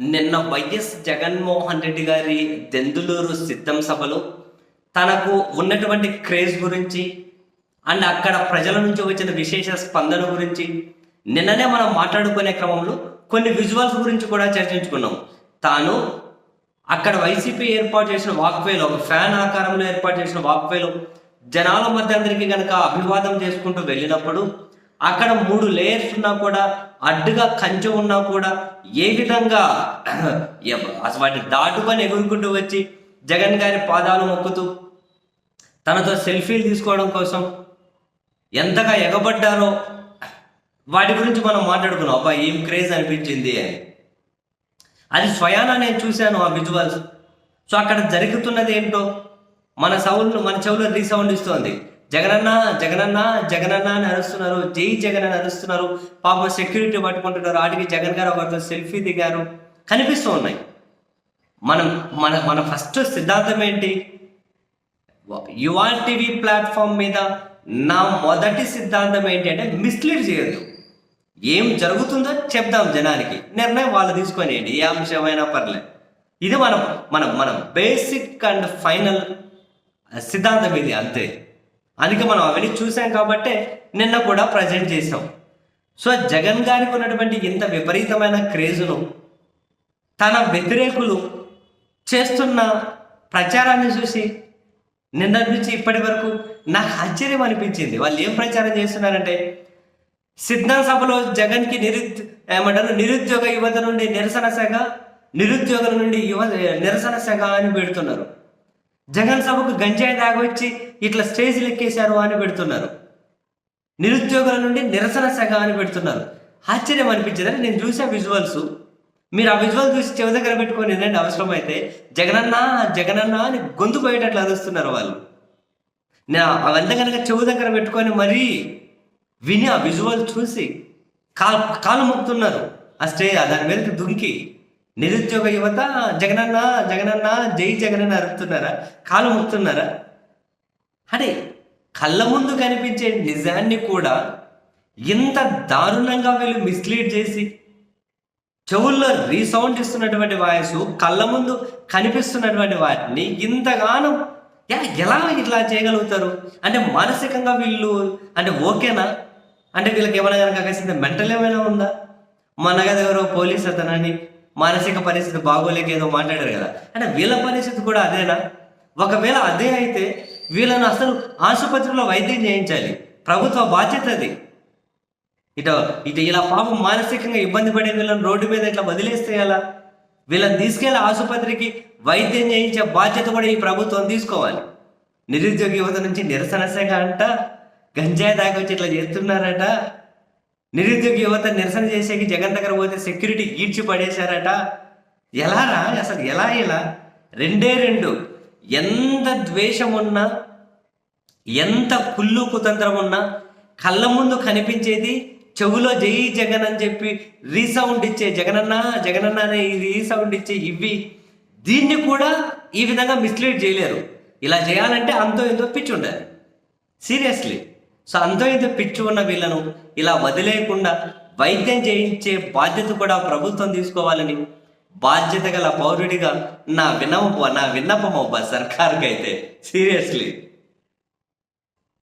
నిన్న వైఎస్ జగన్మోహన్ రెడ్డి గారి దెందులూరు సిద్ధం సభలో తనకు ఉన్నటువంటి క్రేజ్ గురించి అండ్ అక్కడ ప్రజల నుంచి వచ్చిన విశేష స్పందన గురించి నిన్ననే మనం మాట్లాడుకునే క్రమంలో కొన్ని విజువల్స్ గురించి కూడా చర్చించుకున్నాం. తాను అక్కడ వైసీపీ ఏర్పాటు చేసిన వాక్వేలో ఒక ఫ్యాన్ ఆకారంలో ఏర్పాటు చేసిన వాక్వేలో జనాల మధ్య అందరికీ కనుక అభివాదం చేసుకుంటూ వెళ్ళినప్పుడు అక్కడ మూడు లేయర్స్ ఉన్నా కూడా అడ్డుగా కంచె ఉన్నా కూడా ఏ విధంగా అసలు వాటిని దాటుకొని ఎగురుకుంటూ వచ్చి జగన్ గారి పాదాలు మొక్కుతూ తనతో సెల్ఫీలు తీసుకోవడం కోసం ఎంతగా ఎగబడ్డారో వాటి గురించి మనం మాట్లాడుకున్నాం. అబ్బా ఏం క్రేజ్ అనిపించింది అని. అది స్వయానా నేను చూశాను ఆ విజువల్స్. సో అక్కడ జరుగుతున్నది ఏంటో మన సౌండ్ మన చెవులో రీసౌండ్ ఇస్తోంది. జగనన్న జగనన్న జగనన్న అని అరుస్తున్నారు. జై జగన్ అని అరుస్తున్నారు. పాప సెక్యూరిటీ పట్టుకుంటున్నారు. వాటికి జగన్ గారు ఒకరితో సెల్ఫీ దిగారు. కనిపిస్తూ ఉన్నాయి. మనం మన మన ఫస్ట్ సిద్ధాంతం ఏంటి? యువా టీవీ ప్లాట్ఫామ్ మీద నా మొదటి సిద్ధాంతం ఏంటి అంటే మిస్లీడ్ చేయొద్దు. ఏం జరుగుతుందో చెప్దాం జనానికి. నిర్ణయం వాళ్ళు తీసుకొనేయండి ఏ అంశమైనా పర్లేదు ఇది మనం మనం మనం బేసిక్ అండ్ ఫైనల్ సిద్ధాంతం ఇది అంతే. అందుకే మనం అవన్నీ చూసాం కాబట్టే నిన్న కూడా ప్రజెంట్ చేసాం సో జగన్ గారికి ఉన్నటువంటి ఇంత విపరీతమైన క్రేజును తన వ్యతిరేకులు చేస్తున్న ప్రచారాన్ని చూసి నిన్న నుంచి ఇప్పటి వరకు నాకు ఆశ్చర్యం అనిపించింది. వాళ్ళు ఏం ప్రచారం చేస్తున్నారంటే సిద్ధం సభలో జగన్కి నిరుద్ ఏమంటారు నిరుద్యోగ యువత నుండి నిరసన శాఖ నిరుద్యోగుల నుండి యువ నిరసన శాఖ అని పెడుతున్నారు. జగన్ సభకు గంజాయి దాగొచ్చి ఇట్లా స్టేజ్లు ఎక్కేశారు అని పెడుతున్నారు. నిరుద్యోగుల నుండి నిరసన శాఖ అని పెడుతున్నారు. ఆశ్చర్యం అనిపించింది నేను చూసే విజువల్స్ మీరు ఆ విజువల్ చూసి చెవి దగ్గర పెట్టుకొని అవసరం అవసరమైతే. జగనన్న జగనన్న అని గొంతు పోయేటట్లు అరుస్తున్నారు వాళ్ళు. నేను అవంతా కనుక చెవు దగ్గర పెట్టుకొని మరీ విని ఆ విజువల్ చూసి కాలు కాలు మొక్కుతున్నారు. ఆ స్టే దాని మీదకి దుంకి. నిరుద్యోగ యువత జగనన్న జగనన్న జై జగనన్న అరుపుతున్నారా కాలు మొక్కుతున్నారా అంటే కళ్ళ ముందు కనిపించే నిజాన్ని కూడా ఇంత దారుణంగా వీళ్ళు మిస్లీడ్ చేసి చెవుల్లో రీసౌండ్ ఇస్తున్నటువంటి వాయిస్ కళ్ళ ముందు కనిపిస్తున్నటువంటి వాటిని ఇంతగానం యా ఎలా ఇట్లా చేయగలుగుతారు? అంటే మానసికంగా వీళ్ళు అంటే ఓకేనా? అంటే వీళ్ళకి ఏమైనా కనుక మెంటల్ ఏమైనా ఉందా? మన ఎవరో పోలీస్ అతనని మానసిక పరిస్థితి బాగోలేక ఏదో మాట్లాడారు కదా. అంటే వీళ్ళ పరిస్థితి కూడా అదేనా? ఒకవేళ అదే అయితే వీళ్ళను అసలు ఆసుపత్రిలో వైద్యం చేయించాలి. ప్రభుత్వ బాధ్యత అది. ఇటు ఇటు ఇలా పాపం మానసికంగా ఇబ్బంది పడే వీళ్ళని రోడ్డు మీద ఇట్లా వదిలేస్తే ఎలా? వీళ్ళని తీసుకెళ్ళి ఆసుపత్రికి వైద్యం చేయించే బాధ్యత కూడా ఈ ప్రభుత్వం తీసుకోవాలి. నిరుద్యోగ యువత నుంచి నిరసన అంట గంజాయి దాకా వచ్చి ఇట్లా చేస్తున్నారట. నిరుద్యోగ యువత నిరసన చేసేకి జగన్ దగ్గర పోతే సెక్యూరిటీ ఈడ్చి పడేశారట ఎలా రా అసలు ఎలా ఇలా? రెండే రెండు. ఎంత ద్వేషం ఉన్నా ఎంత కుళ్ళు కుతంత్రం ఉన్నా కళ్ళ ముందు కనిపించేది చెవులో జై జగన్ అని చెప్పి రీసౌండ్ ఇచ్చే జగనన్న జగనన్న అనే రీసౌండ్ ఇచ్చే ఇవి దీన్ని కూడా ఈ విధంగా మిస్లీడ్ చేయలేరు. ఇలా చేయాలంటే అంతో ఎంతో పిచ్చి ఉండాలి సీరియస్లీ సో అంతో పిచ్చి ఉన్న వీళ్ళను ఇలా వదిలేయకుండా వైద్యం చేయించే బాధ్యత కూడా ప్రభుత్వం తీసుకోవాలని బాధ్యత గల పౌరుడిగా నా విన్నప నా విన్నపం అబ్బా సర్కార్కి అయితే సీరియస్లీ.